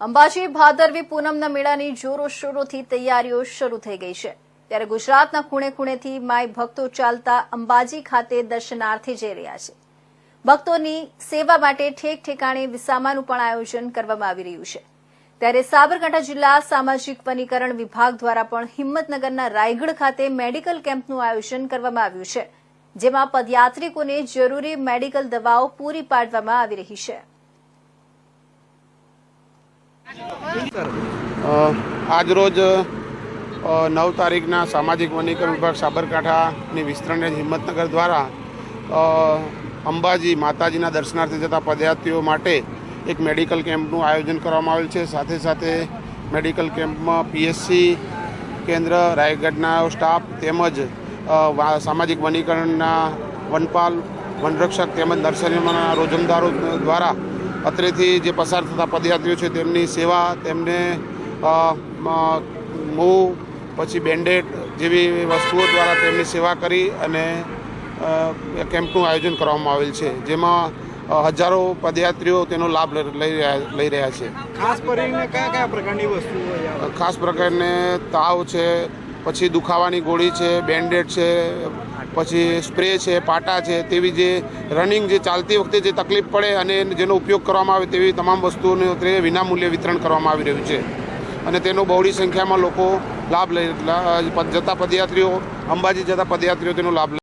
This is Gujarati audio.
અંબાજી ભાદરવી પૂનમના મેળાની જોરો શોરોથી તૈયારીઓ શરૂ થઈ ગઈ છે. ત્યારે ગુજરાતના ખૂણે ખૂણેથી માય ભક્તો ચાલતા અંબાજી ખાતે દર્શનાર્થે જઈ રહ્યા છે. ભક્તોની સેવા માટે ઠેક ઠેકાણે વિસામાનું પણ આયોજન કરવામાં આવી રહ્યું છે. ત્યારે સાબરકાંઠા જિલ્લા સામાજિક વનીકરણ વિભાગ દ્વારા પણ હિંમતનગરના રાયગઢ ખાતે મેડિકલ કેમ્પનું આયોજન કરવામાં આવ્યું છે, જેમાં પદયાત્રિકોને જરૂરી મેડિકલ દવાઓ પૂરી પાડવામાં આવી રહી છે. આજરોજ રોજ નવ તારીખના સામાજિક વનીકરણ વિભાગ સાબરકાંઠાની વિસ્તરણ હિંમતનગર દ્વારા અંબાજી માતાજીના દર્શનાર્થે જતા પદયાત્રીઓ માટે એક મેડિકલ કેમ્પનું આયોજન કરવામાં આવેલ છે. સાથે સાથે મેડિકલ કેમ્પમાં પીએસસી કેન્દ્ર, રાયગઢના સ્ટાફ તેમજ સામાજિક વનીકરણના વનપાલ, વનરક્ષક તેમજ નર્સરીમાંના રોજમદારો દ્વારા અત્રેથી જે પસાર થતા પદયાત્રીઓ છે તેમની સેવા તેમને મૂવ પછી બેન્ડેડ જેવી વસ્તુઓ દ્વારા તેમની સેવા કરી અને કેમ્પનું આયોજન કરવામાં આવેલ છે જેમાં હજારો પદયાત્રીઓ તેનો લાભ લઈ લઈ રહ્યા લઈ રહ્યા છે. ખાસ કરીને કયા કયા પ્રકારની વસ્તુઓ ખાસ પ્રકારને તાવ છે પછી દુખાવાની ગોળી છે, બેન્ડેડ છે, પછી સ્પ્રે છે, પાટા છે, તેવી જે રનિંગ જે ચાલતી વખતે જે તકલીફ પડે અને જેનો ઉપયોગ કરવામાં આવે તેવી તમામ વસ્તુઓનું અત્રે વિનામૂલ્યે વિતરણ કરવામાં આવી રહ્યું છે. અને તેનો બહોળી સંખ્યામાં લોકો લાભ લઈ જતા પદયાત્રીઓ, અંબાજી જતા પદયાત્રીઓ તેનો લાભ